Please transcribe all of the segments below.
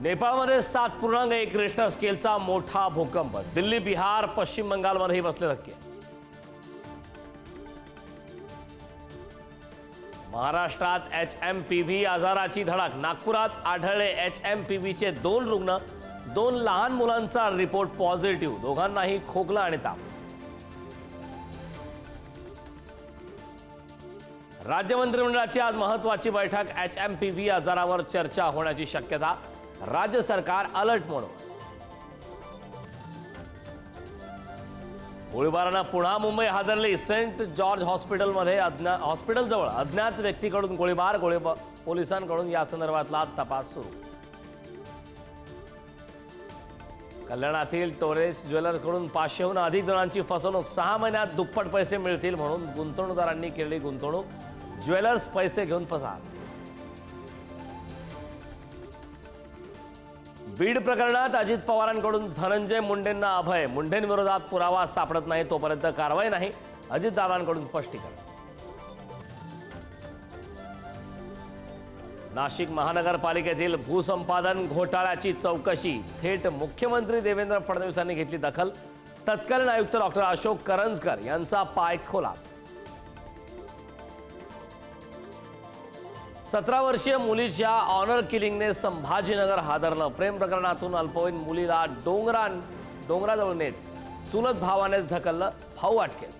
नेपाळमध्ये सात पूर्णांक एक रेस्टर स्केलचा मोठा भूकंप. दिल्ली बिहार पश्चिम बंगालमध्येही बसले धक्के महाराष्ट्रात एच एम पी व्ही आजाराची धडक. नागपुरात आढळले एच एम पी व्हीचे दोन रुग्ण. दोन लहान मुलांचा रिपोर्ट पॉझिटिव्ह. दोघांनाही खोकला आणि ताप. राज्य मंत्रिमंडळाची आज महत्वाची बैठक. एच एम पी व्ही आजारावर चर्चा होण्याची शक्यता. राज्य सरकार अलर्ट म्हणून. गोळीबारानं पुन्हा मुंबई हादरली. सेंट जॉर्ज हॉस्पिटलमध्ये अज्ञा हॉस्पिटलजवळ अज्ञात व्यक्तीकडून गोळीबार गोळीबार पोलिसांकडून या संदर्भातला तपास सुरू. कल्याणातील टोरेस ज्वेलर्सकडून पाचशेहून अधिक जणांची फसवणूक. सहा महिन्यात दुप्पट पैसे मिळतील म्हणून गुंतवणूकदारांनी केलेली गुंतवणूक. ज्वेलर्स पैसे घेऊन पसार बीड प्रकरणात अजित पवारांकडून धनंजय मुंडेंना अभय. मुंडेंविरोधात पुरावा सापडत नाही तोपर्यंत कारवाई नाही. अजितदादांकडून स्पष्टीकरण. नाशिक महानगरपालिकेतील भूसंपादन घोटाळ्याची चौकशी. थेट मुख्यमंत्री देवेंद्र फडणवीसांनी घेतली दखल. तत्कालीन आयुक्त डॉक्टर अशोक करंजकर यांचा पाय खोला सतरा वर्षीय मुलीच्या ऑनर किलिंगने संभाजीनगर हादरलं. प्रेम प्रकरणातून अल्पवयीन मुलीला डोंगरा डोंगराजवळ नेत चुलत भावानेच ढकललं भाऊ अटकेल.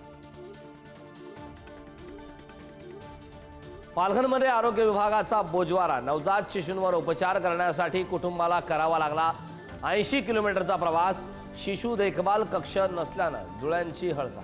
पालघरमध्ये आरोग्य विभागाचा बोजवारा. नवजात शिशूंवर उपचार करण्यासाठी कुटुंबाला करावा लागला. ऐंशी किलोमीटरचा प्रवास शिशु देखभाल कक्ष नसल्यानं जुळ्यांची हळसा